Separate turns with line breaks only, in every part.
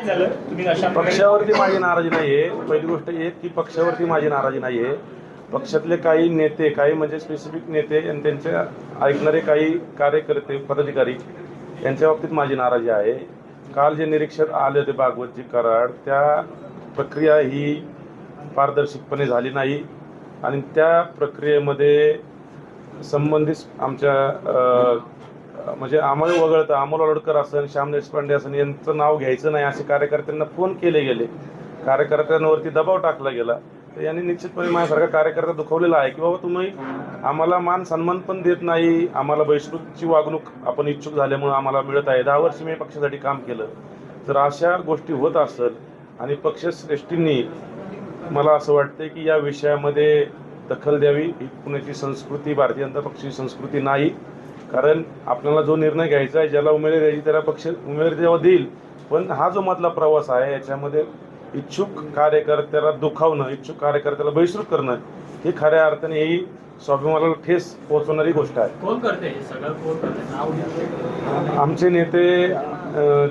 पक्षावरती माझी नाराजी नाहीये. पहिली गोष्ट एक की पक्षावरती माझी नाराजी नाहीये. पक्षातले काही नेते काही म्हणजे स्पेसिफिक नेते आणि त्यांचे ऐकणारे काही कार्यकर्ते पदाधिकारी यांच्या बाबतीत माझी नाराजी आहे. काल जे निरीक्षक आले होते भागवतजी कराड त्या प्रक्रिया ही पारदर्शकपणे झाली नाही. आणि त्या प्रक्रियेमध्ये संबंधित आमच्या म्हणजे अमोल वगळता अमोल ओडकर असन श्याम देशपांडे असन यांचं नाव घ्यायचं नाही असे कार्यकर्त्यांना फोन केले गेले. कार्यकर्त्यांवरती दबाव टाकला गेला. तर यांनी निश्चितपणे माझ्यासारखा कार्यकर्ता दुखवलेला आहे की बाबा तुम्ही आम्हाला मान सन्मान पण देत नाही. आम्हाला बहिष्कृतची वागणूक आपण इच्छुक झाल्यामुळे आम्हाला मिळत आहे. दहा वर्ष मी पक्षासाठी काम केलं. तर अशा गोष्टी होत असेल आणि पक्षश्रेष्ठींनी मला असं वाटतं की या विषयामध्ये दखल द्यावी. ही पुण्याची संस्कृती भारतीय जनता पक्षाची संस्कृती नाही. कारण आपल्याला जो निर्णय घ्यायचा आहे ज्याला उमेदवारी द्यायची त्याला पक्ष उमेदवारी जेव्हा देईल. पण हा जो मधला प्रवास आहे याच्यामध्ये इच्छुक कार्यकर्त्याला दुखावणं इच्छुक कार्यकर्त्याला बहिष्कृत करणं ही खऱ्या अर्थाने ही स्वाभिमानाला ठेस पोहोचवणारी गोष्ट आहे.
कोण करते.
आमचे नेते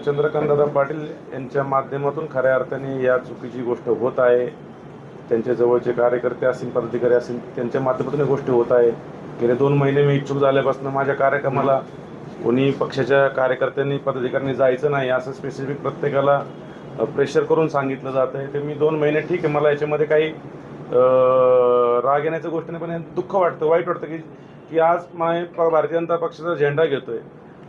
चंद्रकांतदादा पाटील यांच्या माध्यमातून खऱ्या अर्थाने या चुकीची गोष्ट होत आहे. त्यांच्या जवळचे कार्यकर्ते असतील पदाधिकारी असतील त्यांच्या माध्यमातून गोष्टी होत आहे. गेले दोन महिने मी इच्छुक झाल्यापासून माझ्या कार्यक्रमाला कोणी पक्षाच्या कार्यकर्त्यांनी पदाधिकाऱ्यांनी जायचं नाही असं स्पेसिफिक प्रत्येकाला प्रेशर करून सांगितलं जात आहे. ते मी दोन महिने ठीक आहे मला याच्यामध्ये काही राग येण्याच्या गोष्ट नाही पण हे दुःख वाटतं वाईट वाटतं की की आज माय प- भारतीय जनता पक्षाचा झेंडा घेतोय.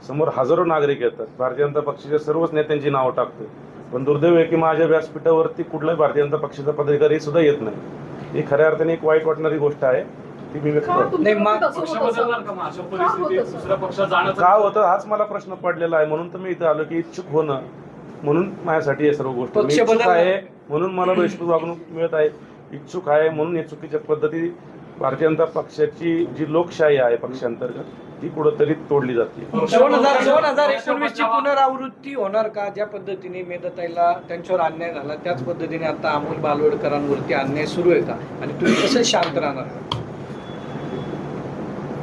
समोर हजारो नागरिक येतात. भारतीय जनता पक्षाच्या सर्वच नेत्यांची नावं टाकतोय. पण दुर्दैव आहे की माझ्या व्यासपीठावरती कुठलाही भारतीय जनता पक्षाचा पदाधिकारी सुद्धा येत नाही. ही खऱ्या अर्थाने एक वाईट वाटणारी गोष्ट आहे. ती मी व्यक्त
का
करतो.
तुमच्या
नाही, मग
मनात असं
पक्ष
होत? असेल?
बदलणार का मग अशा
का
परिस्थितीत?
होत असेल?
दुसऱ्या पक्षात जाण्याचं
का होतं? हाच मला प्रश्न पडलेला आहे. म्हणून तर मी इथं आलो की इच्छुक होणं. म्हणून माझ्यासाठी हे सर्व गोष्टी. मी
पक्ष
इच्छुक. आहे. म्हणून मला बहिष्कृत वागणूक मिळत आहे. इच्छुक आहे. म्हणून या चुकीच्या पद्धती भारतीय जनता पक्षाची जी लोकशाही आहे पक्षांतर्गत ती कुठंतरी तोडली जाते.
दोन हजार दोन हजार एकोणवीस ची पुनरावृत्ती होणार का? ज्या पद्धतीने मेधताईला त्यांच्यावर अन्याय झाला त्याच पद्धतीने आता अमोल बालवडकरांवरती अन्याय सुरू आहे का? आणि तुम्ही कसं शांत राहणार?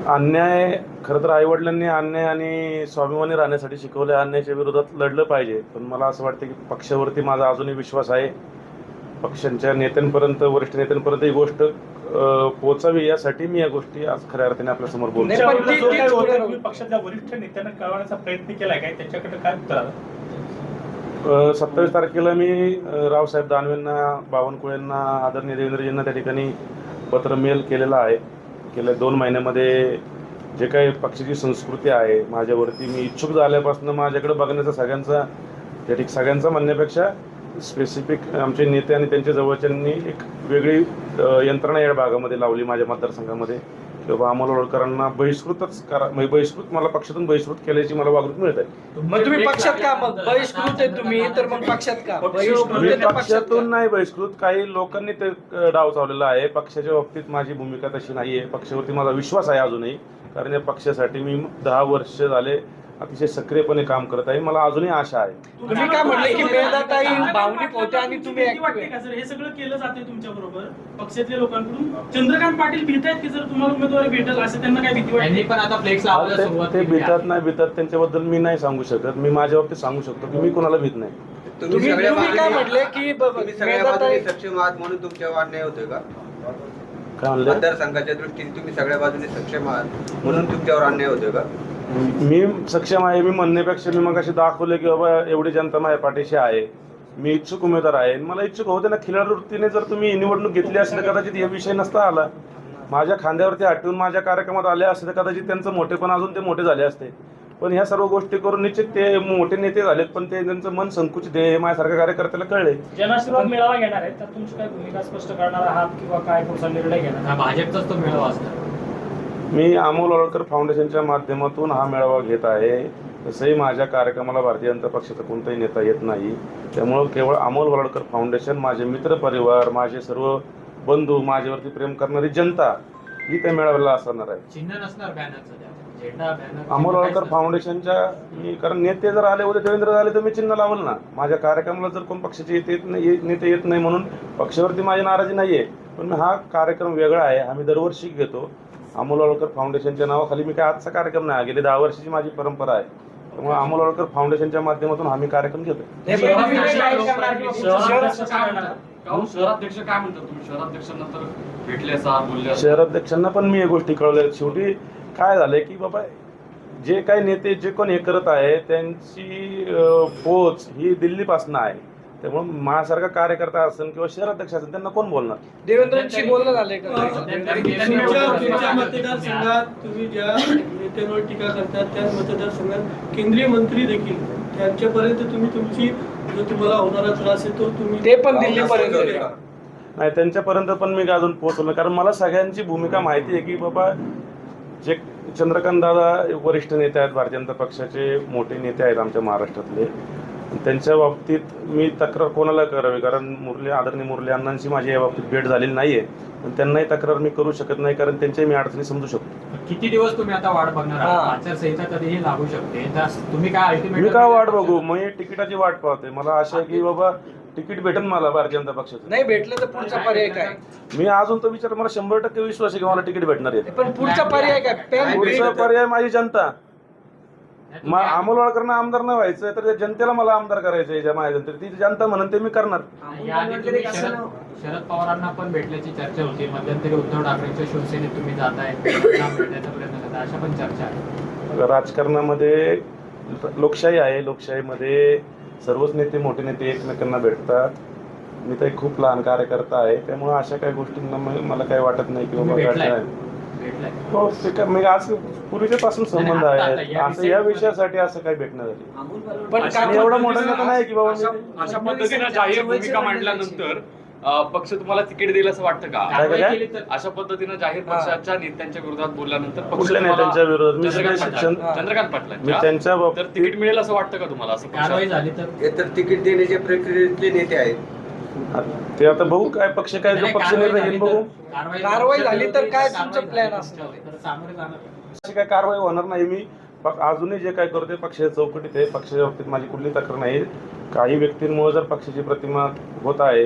अन्याय खरं तर आईवडिलांनी अन्याय आणि स्वाभिमानी राहण्यासाठी शिकवले. अन्यायाच्या विरोधात लढलं पाहिजे. पण मला असं वाटतं की पक्षावरती माझा अजूनही विश्वास आहे. पक्षांच्या नेत्यांपर्यंत वरिष्ठ नेत्यांपर्यंत ही गोष्ट अं, पोहोचावी यासाठी मी या गोष्टी आज खऱ्या अर्थाने आपल्यासमोर बोलतो
पक्षातल्या वरिष्ठ नेत्यांना कळवण्याचा प्रयत्न केलाय काय? त्याच्याकडे काय उत्तर
सत्तावीस तारखेला मी रावसाहेब दानवेंना बावनकुळेंना आदरणीय देवेंद्रजींना त्या ठिकाणी पत्र मेल केलेलं आहे. गेल्या दोन महिन्यामध्ये जे काही पक्षाची संस्कृती आहे माझ्यावरती मी इच्छुक झाल्यापासून माझ्याकडे बघण्याचा सगळ्यांचा त्या ठिक सगळ्यांचा म्हणण्यापेक्षा स्पेसिफिक आमचे नेते आणि त्यांच्या जवळच्यांनी एक वेगळी यंत्रणा या भागामध्ये लावली माझ्या मतदारसंघामध्ये. की बाबा अमोल होळकरांना बहिष्कृतच करा म्हणजे बहिष्कृत मला पक्षातून बहिष्कृत केल्याची मला वागणूक मिळत आहे.
मग तुम्ही पक्षात का मग? बहिष्कृत आहे तुम्ही तर मग पक्षात का? बहिष्कृत
मी
आहे तर पक्षात
पक्षातून? नाही बहिष्कृत काही लोकांनी ते अ, डाव चावलेला आहे. पक्षाच्या बाबतीत माझी भूमिका तशी नाहीये. पक्षावरती माझा विश्वास आहे अजूनही कारण या पक्षासाठी मी दहा वर्ष झाले अतिशय सक्रियपणे काम करत आहे. मला अजूनही आशा आहे.
तुम्ही काय म्हणले की मेधाताई भावनिक होत्या आणि तुम्ही
भीती वाटते
active
का सर? हे सगळं केलं जाते तुमच्या बरोबर पक्षातल्या लोकांकडून. चंद्रकांत पाटील भीत आहेत की जर तुम्हाला उमेदवारी भेटेल? असं त्यांना काय भीती वाटते?
पण आता फ्लेक्स लावायला
ते-
सुरुवात
ते
केली आहे.
भितात नाही भितात त्यांच्याबद्दल मी नाही सांगू शकत. मी माझ्या बाबतीत सांगू शकतो की मी कोणाला भीत नाही.
तुम्ही
सगळ्या
तुम्ही काय
बाजूने-
म्हटले की ब- ब-
तुम्ही सगळ्या
मेधाताई
बाजूने सक्षम आहात म्हणून तुमच्यावर अन्याय होतोय का?
काय म्हणलं?
मतदारसंघाच्या दृष्टीने तुम्ही सगळ्या बाजूने सक्षम आहात म्हणून तुमच्यावर अन्याय होतोय का?
मी सक्षम आहे मी म्हणण्यापेक्षा मी मग अशी दाखवले की बाबा एवढी जनता माझ्या पाठीशी आहे. मी इच्छुक उमेदवार आहे. मला इच्छुक होते ना खिलाडू वृत्तीने जर तुम्ही निवडणूक घेतली असली तर कदाचित हा विषय नसता आला. माझ्या खांद्यावरती आठवून माझ्या कार्यक्रमात आले असते तर कदाचित त्यांचं मोठेपण अजून ते मोठे झाले असते. पण ह्या सर्व गोष्टी करून निश्चित ते मोठे नेते झालेत पण ते त्यांचं मन संकुचित आहे हे माझ्यासारख्या कार्यकर्त्याला कळले
जनाशीर्वाद मेळावा घेणार आहे तर तुमची काय भूमिका स्पष्ट करणार आहात किंवा काय पुढचा निर्णय घेणार
हा भाजपचाच तो मेळावा असणार.
मी अमोल ओळकर फाउंडेशनच्या माध्यमातून हा मेळावा घेत आहे. तसंही माझ्या कार्यक्रमाला भारतीय जनता पक्षाचा कोणताही नेता येत नाही. त्यामुळं केवळ अमोल वलडकर फाउंडेशन माझे मित्र परिवार माझे सर्व बंधू माझ्यावरती प्रेम करणारी जनता ही त्या मेळाव्याला असणार आहे. अमोल वळकर फाउंडेशनच्या मी कारण नेते जर आले उद्या देवेंद्र झाले तर मी चिन्ह लावल ना. माझ्या कार्यक्रमाला जर कोण पक्षाचे येत येत नाही नेते येत नाही म्हणून पक्षावरती माझी नाराजी नाहीये. पण हा कार्यक्रम वेगळा आहे. आम्ही दरवर्षी घेतो. अमोल वळकर फाउंडेशनच्या नावाखाली मी काय आजचा कार्यक्रम नाही. गेली दहा वर्षाची माझी परंपरा आहे. त्यामुळे अमोल वाडकर फाउंडेशनच्या माध्यमातून आम्ही कार्यक्रम
हे
तुम्ही शहराध्यक्षांना तर भेटले असा बोलले असा.
शहराध्यक्षांना पण मी या गोष्टी कळवल्या. शेवटी काय झालंय की बाबा जे काही नेते जे कोण हे करत आहे त्यांची पोच ही दिल्लीपासून आहे. त्यामुळे माझ्यासारखा कार्यकर्ता असेल किंवा शहराध्यक्ष असेल त्यांना कोण बोलणार
देवेंद्रजी बोलणं झालंय
तुमच्या मतदारसंघात तुम्ही ज्या नेत्यांवर टीका करतात त्या मतदारसंघात केंद्रीय मंत्री देखील त्यांच्यापर्यंत तुम्ही तुमची जो तुम्हाला होणारा त्रास आहे तो तुम्ही
ते पण दिल्लीपर्यंत?
नाही त्यांच्यापर्यंत पण मी अजून पोहोचलो नाही. कारण मला सगळ्यांची भूमिका माहिती आहे की बाबा जे चंद्रकांत दादा वरिष्ठ नेते आहेत भारतीय जनता पक्षाचे मोठे नेते आहेत आमच्या महाराष्ट्रातले त्यांच्या बाबतीत मी तक्रार कोणाला करावी? कारण मुरली आदरणीय मुरली अण्णांची माझी या बाबतीत भेट झालेली नाहीये. पण त्यांनाही तक्रार मी करू शकत नाही कारण त्यांच्याही मी अडचणी समजू शकतो.
किती दिवस तुम्ही आता वाट बघणार आहात. आचारसंहिता कधीही लागू शकते. तर तुम्ही काय अल्टिमेट
मी का वाट बघू? मी तिकिटाची वाट पाहते मला आशा आहे की बाबा तिकीट भेटेल मला भारतीय जनता पक्षाचं.
नाही भेटलं तर पुढचा पर्याय काय?
मी अजून तर विचार मला शंभर टक्के विश्वास आहे की मला तिकीट भेटणार आहे.
पण पुढचा पर्याय काय? पॅन
पुढचा पर्याय माझी जनता. मा- अमोल वाळकरनं आमदार नाही व्हायचं तर त्या जनतेला मला आमदार करायचं आहे ज्या माझ्या जनतेला ती जनता म्हणून ते मी करणार.
याआधी तुम्ही शरद शरद पवारांना पण भेटल्याची चर्चा होती. मध्यंतरी उद्धव ठाकरेंच्या शिवसेनेत तुम्ही जाताय. त्यांना भेटण्याचा प्रयत्न करताय. अशा पण चर्चा आहे
राजकारणामध्ये लोकशाही आहे. लोकशाहीमध्ये सर्वच नेते मोठे नेते एकमेकांना भेटतात. मी तर एक खूप लहान कार्यकर्ता आहे. त्यामुळे अशा काही गोष्टींना म- मला काही वाटत नाही की
तुम्ही
बाबा
भेटलाय.
काय
भेटलाय
हो ते काय म्हणजे आज पूर्वीच्या पासून संबंध
नाही, आता- आता
आहे.
या
असं या
विषयी-
विषयासाठी असं काही भेटणं झाली
पण
आणि
काय
एवढा मोठा नेता नाही की बाबा
अशा
मी-
अशा पद्धतीनं जाहीर भूमिका मांडल्यानंतर अ, पक्ष तुम्हाला तिकीट देईल असं वाटतं का?
काय
कारवाई
काय?
केली तर
अशा पद्धतीनं जाहीर पक्षाच्या नेत्यांच्या विरोधात बोलल्यानंतर पक्ष
कुठल्या
तुम्हाला-
नेत्यांच्या विरोधात? मी
चंद्रकांत
सगळे
पाटलां- चंद्रकांत
मी
पाटलांच्या
त्यांच्या
तर तिकीट मिळेल असं वाटतं का तुम्हाला असं पक्षात?
कारवाई झाली तर
हे तर तिकीट देण्याच्या प्रक्रियेतले नेते आहेत.
ते आता बघू काय पक्ष काय जो पक्ष निर्णय घेईल बघू.
कारवाई
झाली तर काय
कारवाई
तुमचं
तुमच्यावर,
असणार?
काय कारवाई होणार नाही मी. पक- अजूनही जे काय करते पक्षाच्या चौकटीत आहे. पक्षाच्या बाबतीत माझी कुठली तक्रार नाही. काही व्यक्तींमुळे जर पक्षाची प्रतिमा होत आहे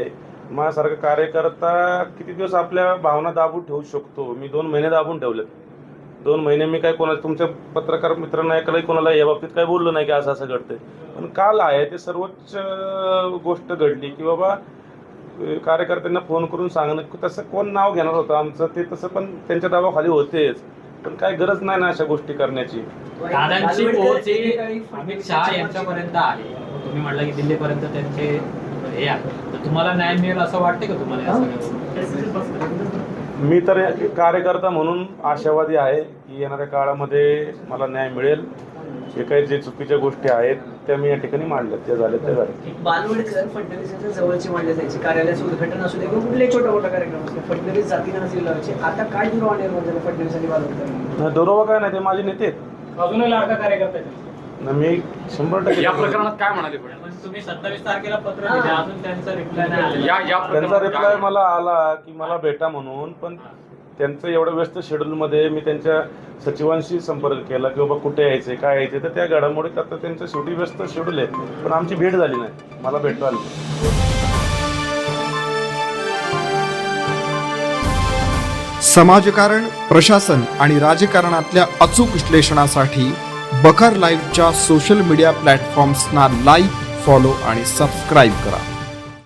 माझ्यासारखा कार्यकर्ता किती दिवस आपल्या भावना दाबून ठेवू शकतो? मी दोन महिने दाबून ठेवले दोन महिने मी काय कोणा तुमच्या पत्रकार मित्रांना ऐकलंय कोणाला या बाबतीत काय बोललो नाही की असं असं घडतंय. पण काल आहे ते सर्वोच्च गोष्ट घडली की बाबा कार्यकर्त्यांना फोन करून सांगणं की तसं कोण नाव घेणार होतं आमचं ते तसं पण त्यांच्या दाबाखाली होतेच. पण काय गरज नाही ना अशा गोष्टी करण्याची.
दादांची अमित शहा यांच्यापर्यंत आहे. तुम्ही म्हटलं की दिल्लीपर्यंत त्यांचे हे आहे. तुम्हाला न्याय मिळेल असं वाटते का तुम्हाला
मी तर कार्यकर्ता म्हणून आशावादी आहे की येणाऱ्या काळामध्ये मला न्याय मिळेल. जे काही जे चुकीच्या गोष्टी आहेत त्या मी या ठिकाणी मांडल्यात त्या झाल्या त्या झाल्या.
बालवडकर फडणवीसांच्या जवळचे मानले जायचे. कार्यालयाचं उद्घाटन असू दे किंवा कुठलाही छोटा मोठा कार्यक्रम असू दे फडणवीस जातीनं हजेरी लावायचे आता काय दुरावा निर्माण झाला फडणवीस आणि बालवडकर
दुरावा काय नाही ते माझे नेते.
अजूनही लाडका कार्यकर्ता.
ना मी शंभर टक्के
या प्रकरणात काय म्हणाले
तुम्ही सत्तावीस तारखेला पत्र दिले अजून त्यांचा रिप्लाय नाही आलेला.
या या
त्यांचा रिप्लाय मला आला की मला भेटा म्हणून पण त्यांचं एवढं व्यस्त शेड्यूलमध्ये मी त्यांच्या सचिवांशी संपर्क केला की बाबा कुठे यायचे काय यायचे तर त्या घडामोडीत आता त्यांचं शेवटी व्यस्त शेड्यूल आहे. पण आमची भेट झाली नाही. मला भेटता आली
समाजकारण प्रशासन आणि राजकारणातल्या अचूक विश्लेषणासाठी बखर लाईव्हच्या सोशल मीडिया प्लॅटफॉर्म्सना लाईक फॉलो आणि सबस्क्राईब करा.